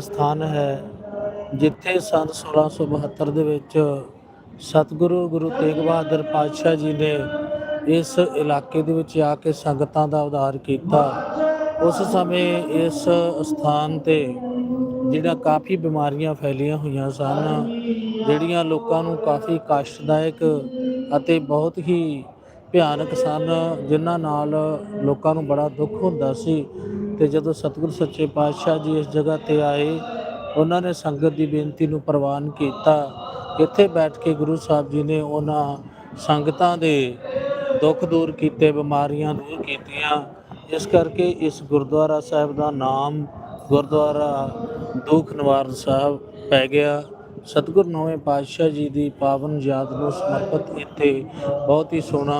ਸਥਾਨ ਹੈ, ਜਿੱਥੇ ਸੰਨ 1672 ਦੇ ਵਿੱਚ ਸਤਿਗੁਰੂ ਗੁਰੂ ਤੇਗ ਬਹਾਦਰ ਪਾਤਸ਼ਾਹ ਜੀ ਨੇ ਇਸ ਇਲਾਕੇ ਦੇ ਵਿੱਚ ਆ ਕੇ ਸੰਗਤਾਂ ਦਾ ਉਧਾਰ ਕੀਤਾ। ਉਸ ਸਮੇਂ ਇਸ ਸਥਾਨ ਤੇ ਜਿਹੜਾ ਕਾਫੀ ਬਿਮਾਰੀਆਂ ਫੈਲੀਆਂ ਹੋਈਆਂ ਸਨ, ਜਿਹੜੀਆਂ ਲੋਕਾਂ ਨੂੰ ਕਾਫੀ ਕਸ਼ਟਦਾਇਕ ਅਤੇ ਬਹੁਤ ਹੀ ਭਿਆਨਕ ਸਨ, ਜਿਨ੍ਹਾਂ ਨਾਲ ਲੋਕਾਂ ਨੂੰ ਬੜਾ ਦੁੱਖ ਹੁੰਦਾ ਸੀ। ਤੇ ਜਦੋਂ ਸਤਿਗੁਰ ਸੱਚੇ ਪਾਤਸ਼ਾਹ ਜੀ ਇਸ ਜਗ੍ਹਾ ਤੇ ਆਏ, ਉਹਨਾਂ ਨੇ ਸੰਗਤ ਦੀ ਬੇਨਤੀ ਨੂੰ ਪ੍ਰਵਾਨ ਕੀਤਾ। ਇੱਥੇ ਬੈਠ ਕੇ ਗੁਰੂ ਸਾਹਿਬ ਜੀ ਨੇ ਉਹਨਾਂ ਸੰਗਤਾਂ ਦੇ ਦੁੱਖ ਦੂਰ ਕੀਤੇ, ਬਿਮਾਰੀਆਂ ਦੂਰ ਕੀਤੀਆਂ। ਇਸ ਕਰਕੇ ਇਸ ਗੁਰਦੁਆਰਾ ਸਾਹਿਬ ਦਾ ਨਾਮ ਗੁਰਦੁਆਰਾ ਦੁੱਖ ਨਿਵਾਰਨ ਸਾਹਿਬ ਪੈ ਗਿਆ। ਸਤਿਗੁਰ ਨੌਵੇਂ ਪਾਤਸ਼ਾਹ ਜੀ ਦੀ ਪਾਵਨ ਯਾਦ ਨੂੰ ਸਮਰਪਿਤ ਇੱਥੇ ਬਹੁਤ ਹੀ ਸੋਹਣਾ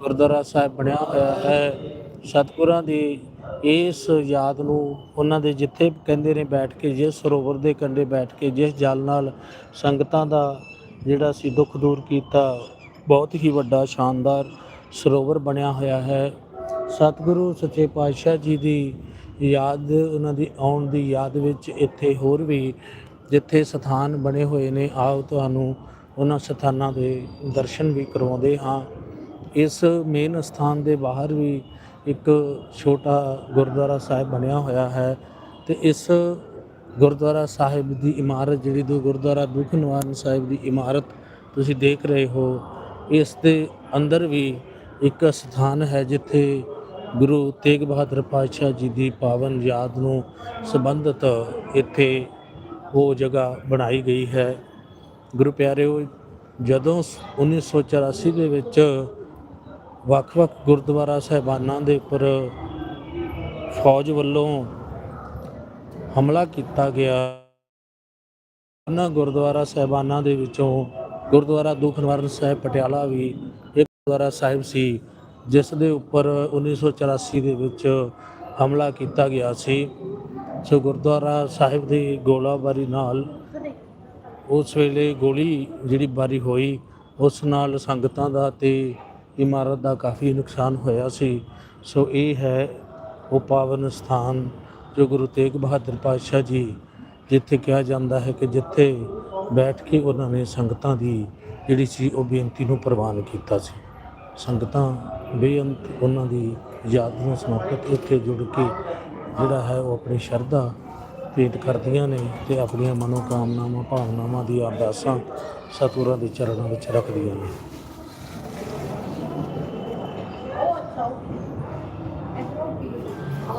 ਗੁਰਦੁਆਰਾ ਸਾਹਿਬ ਬਣਿਆ ਹੋਇਆ ਹੈ। ਸਤਿਗੁਰਾਂ ਦੀ ਇਸ ਯਾਦ ਨੂੰ ਉਹਨਾਂ ਦੇ ਜਿੱਥੇ ਕਹਿੰਦੇ ਨੇ ਬੈਠ ਕੇ, ਜਿਸ ਸਰੋਵਰ ਦੇ ਕੰਢੇ ਬੈਠ ਕੇ, ਜਿਸ ਜਲ ਨਾਲ ਸੰਗਤਾਂ ਦਾ ਜਿਹੜਾ ਸੀ ਦੁੱਖ ਦੂਰ ਕੀਤਾ, ਬਹੁਤ ਹੀ ਵੱਡਾ ਸ਼ਾਨਦਾਰ ਸਰੋਵਰ ਬਣਿਆ ਹੋਇਆ ਹੈ। ਸਤਿਗੁਰੂ ਸੱਚੇ ਪਾਤਸ਼ਾਹ ਜੀ ਦੀ ਯਾਦ, ਉਹਨਾਂ ਦੀ ਆਉਣ ਦੀ ਯਾਦ ਵਿੱਚ ਇੱਥੇ ਹੋਰ ਵੀ ਜਿੱਥੇ ਸਥਾਨ ਬਣੇ ਹੋਏ ਨੇ, ਆਓ ਤੁਹਾਨੂੰ ਉਹਨਾਂ ਸਥਾਨਾਂ ਦੇ ਦਰਸ਼ਨ ਵੀ ਕਰਵਾਉਂਦੇ ਹਾਂ। ਇਸ ਮੇਨ ਸਥਾਨ ਦੇ ਬਾਹਰ ਵੀ ਇੱਕ ਛੋਟਾ ਗੁਰਦੁਆਰਾ ਸਾਹਿਬ ਬਣਿਆ ਹੋਇਆ ਹੈ ਤੇ ਇਸ ਗੁਰਦੁਆਰਾ ਸਾਹਿਬ ਦੀ ਇਮਾਰਤ ਜਿਹੜੀ ਦੋ ਗੁਰਦੁਆਰਾ ਦੁੱਖ ਨਿਵਾਰਨ ਸਾਹਿਬ ਦੀ ਇਮਾਰਤ ਤੁਸੀਂ ਦੇਖ ਰਹੇ ਹੋ, ਇਸ ਦੇ ਅੰਦਰ ਵੀ ਇੱਕ ਸਥਾਨ ਹੈ ਜਿੱਥੇ ਗੁਰੂ ਤੇਗ ਬਹਾਦਰ ਪਾਤਸ਼ਾਹ ਜੀ ਦੀ ਪਾਵਨ ਯਾਦ ਨੂੰ ਸੰਬੰਧਿਤ ਇੱਥੇ ਉਹ ਜਗ੍ਹਾ ਬਣਾਈ ਗਈ ਹੈ। ਗੁਰੂ ਪਿਆਰਿਓ, ਜਦੋਂ 1984 ਦੇ ਵਿੱਚ ਵੱਖ-ਵੱਖ ਗੁਰਦੁਆਰਾ ਸਾਹਿਬਾਨਾਂ ਦੇ ਉੱਪਰ ਫੌਜ ਵੱਲੋਂ ਹਮਲਾ ਕੀਤਾ ਗਿਆ। ਉਹਨਾਂ ਗੁਰਦੁਆਰਾ ਸਾਹਿਬਾਨਾਂ ਦੇ ਵਿੱਚੋਂ ਗੁਰਦੁਆਰਾ ਦੁੱਖ ਨਿਵਾਰਨ ਸਾਹਿਬ ਪਟਿਆਲਾ ਵੀ ਇੱਕ ਗੁਰਦੁਆਰਾ ਸਾਹਿਬ ਸੀ, ਜਿਸ ਦੇ ਉੱਪਰ 1984 ਦੇ ਵਿੱਚ ਹਮਲਾ ਕੀਤਾ ਗਿਆ ਸੀ। ਸੋ ਗੁਰਦੁਆਰਾ ਸਾਹਿਬ ਦੀ ਗੋਲਾਬਾਰੀ ਨਾਲ ਉਸ ਵੇਲੇ ਗੋਲੀ ਜਿਹੜੀ ਬਾਰੀ ਹੋਈ, ਉਸ ਨਾਲ ਸੰਗਤਾਂ ਦਾ ਤੇ ਇਮਾਰਤ ਦਾ ਕਾਫੀ ਨੁਕਸਾਨ ਹੋਇਆ ਸੀ। ਸੋ ਇਹ ਹੈ ਉਹ ਪਾਵਨ ਸਥਾਨ ਜੋ ਗੁਰੂ ਤੇਗ ਬਹਾਦਰ ਪਾਤਸ਼ਾਹ ਜੀ, ਜਿੱਥੇ ਕਿਹਾ ਜਾਂਦਾ ਹੈ ਕਿ ਜਿੱਥੇ ਬੈਠ ਕੇ ਉਹਨਾਂ ਨੇ ਸੰਗਤਾਂ ਦੀ ਜਿਹੜੀ ਸੀ ਉਹ ਬੇਨਤੀ ਨੂੰ ਪ੍ਰਵਾਨ ਕੀਤਾ ਸੀ। ਸੰਗਤਾਂ ਬੇਅੰਤ ਉਹਨਾਂ ਦੀ ਯਾਦ ਨੂੰ ਸਮਰਪਿਤ ਇੱਥੇ ਜੁੜ ਕੇ ਜਿਹੜਾ ਹੈ ਉਹ ਆਪਣੀ ਸ਼ਰਧਾ ਭੇਟ ਕਰਦੀਆਂ ਨੇ ਤੇ ਆਪਣੀਆਂ ਮਨੋਕਾਮਨਾਵਾਂ, ਭਾਵਨਾਵਾਂ ਦੀ ਅਰਦਾਸਾਂ ਸਤਿਗੁਰਾਂ ਦੇ ਚਰਨਾਂ ਵਿੱਚ ਰੱਖਦੀਆਂ ਨੇ।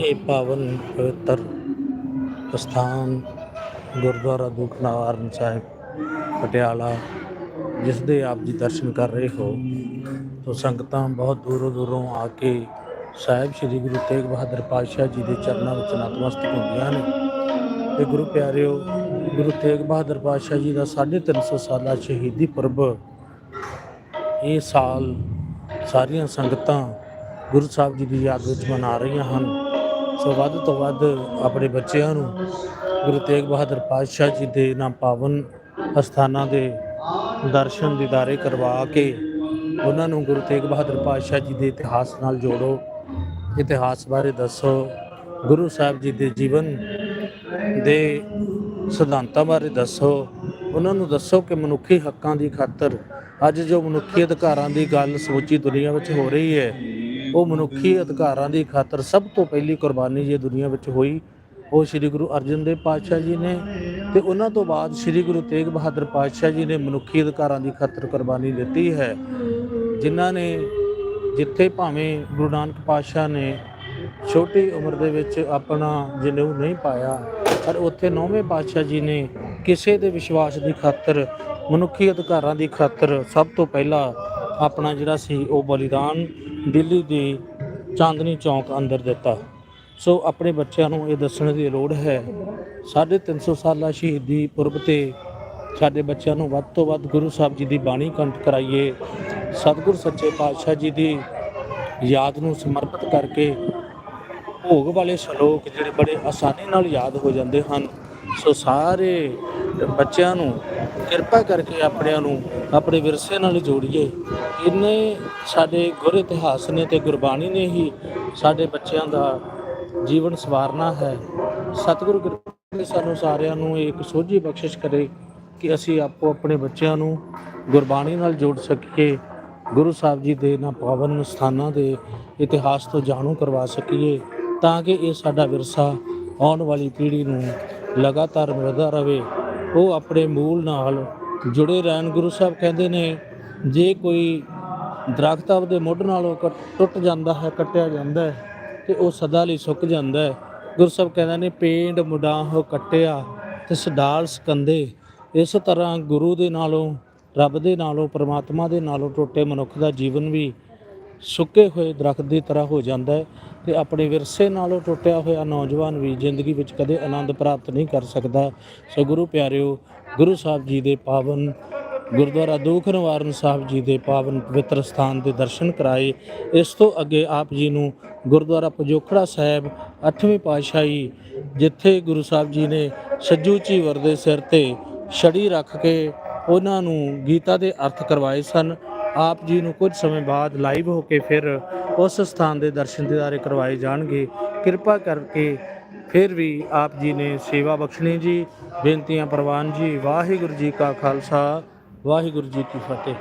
ਇਹ ਪਾਵਨ ਪਵਿੱਤਰ ਸਥਾਨ ਗੁਰਦੁਆਰਾ ਦੁੱਖ ਨਿਵਾਰਨ ਸਾਹਿਬ, ਪਟਿਆਲਾ ਜਿਸ ਦੇ ਆਪ ਜੀ ਦਰਸ਼ਨ ਕਰ ਰਹੇ ਹੋ, ਤੋ ਸੰਗਤਾਂ ਬਹੁਤ ਦੂਰੋਂ ਦੂਰੋਂ ਆ ਕੇ ਸਾਹਿਬ ਸ੍ਰੀ ਗੁਰੂ ਤੇਗ ਬਹਾਦਰ ਪਾਤਸ਼ਾਹ ਜੀ ਦੇ ਚਰਨਾਂ ਵਿੱਚ ਨਤਮਸਤਕ ਹੁੰਦੀਆਂ ਨੇ। ਤੇ ਗੁਰੂ ਪਿਆਰਿਓ, ਗੁਰੂ ਤੇਗ ਬਹਾਦਰ ਪਾਤਸ਼ਾਹ ਜੀ ਦਾ 350 ਸਾਲਾ ਸ਼ਹੀਦੀ ਪੁਰਬ, ਇਹ ਸਾਲ ਸਾਰੀਆਂ ਸੰਗਤਾਂ ਗੁਰੂ ਸਾਹਿਬ ਜੀ ਦੀ ਯਾਦ ਵਿੱਚ ਮਨਾ ਰਹੀਆਂ ਹਨ। ਸੋ ਵੱਧ ਤੋਂ ਵੱਧ ਆਪਣੇ ਬੱਚਿਆਂ ਨੂੰ ਗੁਰੂ ਤੇਗ ਬਹਾਦਰ ਪਾਤਸ਼ਾਹ ਜੀ ਦੇ ਨਾਮ ਪਾਵਨ ਅਸਥਾਨਾਂ ਦੇ ਦਰਸ਼ਨ ਦੀਦਾਰੇ ਕਰਵਾ ਕੇ ਉਹਨਾਂ ਨੂੰ ਗੁਰੂ ਤੇਗ ਬਹਾਦਰ ਪਾਤਸ਼ਾਹ ਜੀ ਦੇ ਇਤਿਹਾਸ ਨਾਲ ਜੋੜੋ। ਇਤਿਹਾਸ ਬਾਰੇ ਦੱਸੋ। ਗੁਰੂ ਸਾਹਿਬ ਜੀ ਦੇ ਜੀਵਨ ਦੇ ਸਿਧਾਂਤਾਂ ਬਾਰੇ ਦੱਸੋ। ਉਹਨਾਂ ਨੂੰ ਦੱਸੋ ਕਿ ਮਨੁੱਖੀ ਹੱਕਾਂ ਦੀ ਖਾਤਰ ਅੱਜ ਜੋ ਮਨੁੱਖੀ ਅਧਿਕਾਰਾਂ ਦੀ ਗੱਲ ਸਮੁੱਚੀ ਦੁਨੀਆ ਵਿੱਚ ਹੋ ਰਹੀ ਹੈ ਉਹ ਮਨੁੱਖੀ ਅਧਿਕਾਰਾਂ ਦੀ ਖਾਤਰ ਸਭ ਤੋਂ ਪਹਿਲੀ ਕੁਰਬਾਨੀ ਜੇ ਦੁਨੀਆ ਵਿੱਚ ਹੋਈ, ਉਹ ਸ੍ਰੀ ਗੁਰੂ ਅਰਜਨ ਦੇਵ ਪਾਤਸ਼ਾਹ ਜੀ ਨੇ ਤੇ ਉਹਨਾਂ ਤੋਂ ਬਾਅਦ ਸ੍ਰੀ ਗੁਰੂ ਤੇਗ ਬਹਾਦਰ ਪਾਤਸ਼ਾਹ ਜੀ ਨੇ ਮਨੁੱਖੀ ਅਧਿਕਾਰਾਂ ਦੀ ਖਾਤਰ ਕੁਰਬਾਨੀ ਦਿੱਤੀ ਹੈ। ਜਿਨ੍ਹਾਂ ਨੇ ਜਿੱਥੇ ਭਾਵੇਂ ਗੁਰੂ ਨਾਨਕ ਪਾਤਸ਼ਾਹ ਨੇ ਛੋਟੀ ਉਮਰ ਦੇ ਵਿੱਚ ਆਪਣਾ ਜਨੇਊ ਨਹੀਂ ਪਾਇਆ, ਪਰ ਉੱਥੇ ਨੌਵੇਂ ਪਾਤਸ਼ਾਹ ਜੀ ਨੇ ਕਿਸੇ ਦੇ ਵਿਸ਼ਵਾਸ ਦੀ ਖਾਤਰ, ਮਨੁੱਖੀ ਅਧਿਕਾਰਾਂ ਦੀ ਖਾਤਰ ਸਭ ਤੋਂ ਪਹਿਲਾਂ ਆਪਣਾ ਜਿਹੜਾ ਸੀ ਉਹ ਬਲੀਦਾਨ ਦਿੱਲੀ ਦੀ ਚਾਂਦਨੀ ਚੌਂਕ ਅੰਦਰ ਦਿੱਤਾ। ਸੋ ਆਪਣੇ ਬੱਚਿਆਂ ਨੂੰ ਇਹ ਦੱਸਣ ਦੀ ਲੋੜ ਹੈ 350 ਸਾਲਾ ਸ਼ਹੀਦੀ ਪੁਰਬ ਤੇ ਸਾਡੇ ਬੱਚਿਆਂ ਨੂੰ ਵੱਧ ਤੋਂ ਵੱਧ ਗੁਰੂ ਸਾਹਿਬ ਜੀ ਦੀ ਬਾਣੀ ਕੰਠ ਕਰਾਈਏ। ਸਤਿਗੁਰ ਸੱਚੇ ਪਾਤਸ਼ਾਹ ਜੀ ਦੀ ਯਾਦ ਨੂੰ ਸਮਰਪਿਤ ਕਰਕੇ ਭੋਗ ਵਾਲੇ ਸ਼ਲੋਕ ਜਿਹੜੇ ਬੜੇ ਆਸਾਨੀ ਨਾਲ ਯਾਦ ਹੋ ਜਾਂਦੇ ਹਨ। ਸੋ ਸਾਰੇ ਬੱਚਿਆਂ ਨੂੰ ਕਿਰਪਾ ਕਰਕੇ ਆਪਣਿਆਂ ਨੂੰ ਆਪਣੇ ਵਿਰਸੇ ਨਾਲ ਜੋੜੀਏ। ਇੰਨੇ ਸਾਡੇ ਗੁਰ ਇਤਿਹਾਸ ਨੇ ਤੇ ਗੁਰਬਾਣੀ ਨੇ ਹੀ ਸਾਡੇ ਬੱਚਿਆਂ ਦਾ ਜੀਵਨ ਸਵਾਰਨਾ ਹੈ। ਸਤਿਗੁਰੂ ਕਿਰਪਾ ਕਰਕੇ ਸਾਨੂੰ ਸਾਰਿਆਂ ਨੂੰ ਇੱਕ ਸੋਝੀ ਬਖਸ਼ਿਸ਼ ਕਰੇ ਕਿ ਅਸੀਂ ਆਪੋ ਆਪਣੇ ਬੱਚਿਆਂ ਨੂੰ ਗੁਰਬਾਣੀ ਨਾਲ ਜੋੜ ਸਕੀਏ। ਗੁਰੂ ਸਾਹਿਬ ਜੀ ਦੇ ਨਾ ਪਾਵਨ ਸਥਾਨਾਂ ਦੇ ਇਤਿਹਾਸ ਤੋਂ ਜਾਣੂ ਕਰਵਾ ਸਕੀਏ ਤਾਂ ਕਿ ਇਹ ਸਾਡਾ ਵਿਰਸਾ ਆਉਣ ਵਾਲੀ ਪੀੜ੍ਹੀ ਨੂੰ ਲਗਾਤਾਰ ਮਿਲਦਾ ਰਹੇ। ਉਹ ਆਪਣੇ ਮੂਲ ਨਾਲ ਜੁੜੇ ਰਹਿਣ, ਗੁਰੂ ਸਾਹਿਬ ਕਹਿੰਦੇ ਨੇ, ਜੇ ਕੋਈ ਦਰਖਤ ਆਪਦੇ ਮੁੱਢ ਨਾਲੋਂ ਕੱਟ- ਟੁੱਟ ਜਾਂਦਾ ਹੈ, ਕੱਟਿਆ ਜਾਂਦਾ ਹੈ, ਤੇ ਉਹ ਸਦਾ ਲਈ ਸੁੱਕ ਜਾਂਦਾ ਹੈ। ਗੁਰੂ ਸਾਹਿਬ ਕਹਿੰਦੇ ਨੇ, ਪੇਂਡ ਮੁਡਾਹ ਕੱਟਿਆ ਤੇ ਸਡਾਲ ਸਕੰਦੇ। ਇਸ ਤਰ੍ਹਾਂ ਗੁਰੂ ਦੇ ਨਾਲੋਂ, ਰੱਬ ਦੇ ਨਾਲੋਂ, ਪ੍ਰਮਾਤਮਾ ਦੇ ਨਾਲੋਂ ਟੁੱਟੇ ਮਨੁੱਖ ਦਾ ਜੀਵਨ ਵੀ ਸੁੱਕੇ ਹੋਏ ਦਰਖਤ ਦੀ ਤਰ੍ਹਾਂ ਹੋ ਜਾਂਦਾ ਹੈ। ਤੇ ਆਪਣੇ ਵਿਰਸੇ ਨਾਲੋਂ ਟੁੱਟਿਆ ਹੋਇਆ ਨੌਜਵਾਨ ਵੀ ਜ਼ਿੰਦਗੀ ਵਿੱਚ ਕਦੇ ਆਨੰਦ ਪ੍ਰਾਪਤ ਨਹੀਂ ਕਰ ਸਕਦਾ। ਸੋ ਗੁਰੂ ਪਿਆਰਿਓ, ਗੁਰੂ ਸਾਹਿਬ ਜੀ ਦੇ ਪਾਵਨ ਗੁਰਦੁਆਰਾ ਦੁੱਖ ਨਿਵਾਰਨ ਸਾਹਿਬ ਜੀ ਦੇ ਪਾਵਨ ਪਵਿੱਤਰ ਸਥਾਨ ਦੇ ਦਰਸ਼ਨ ਕਰਾਏ। ਇਸ ਤੋਂ ਅੱਗੇ ਆਪ ਜੀ ਨੂੰ ਗੁਰਦੁਆਰਾ ਪਜੋਖੜਾ ਸਾਹਿਬ 8ਵੀਂ ਪਾਤਸ਼ਾਹੀ, ਜਿੱਥੇ ਗੁਰੂ ਸਾਹਿਬ ਜੀ ਨੇ ਸੱਜੂ ਝੀਵਰ ਦੇ ਸਿਰ ਤੇ ਛੜੀ ਰੱਖ ਕੇ ਉਹਨਾਂ ਨੂੰ ਗੀਤਾ ਦੇ ਅਰਥ ਕਰਵਾਏ ਸਨ। ਆਪ ਜੀ ਨੂੰ ਕੁਝ ਸਮੇਂ ਬਾਅਦ ਲਾਈਵ ਹੋ ਕੇ ਫਿਰ ਉਸ ਸਥਾਨ ਦੇ ਦਰਸ਼ਨ ਦਿਦਾਰੇ ਕਰਵਾਏ ਜਾਣਗੇ। ਕਿਰਪਾ ਕਰਕੇ ਫਿਰ ਵੀ ਆਪ ਜੀ ਨੇ ਸੇਵਾ ਬਖਸ਼ਣੀ ਜੀ। ਬੇਨਤੀਆਂ ਪ੍ਰਵਾਨ ਜੀ। ਵਾਹਿਗੁਰੂ ਜੀ ਕਾ ਖਾਲਸਾ, ਵਾਹਿਗੁਰੂ ਜੀ ਕੀ ਫਤਿਹ।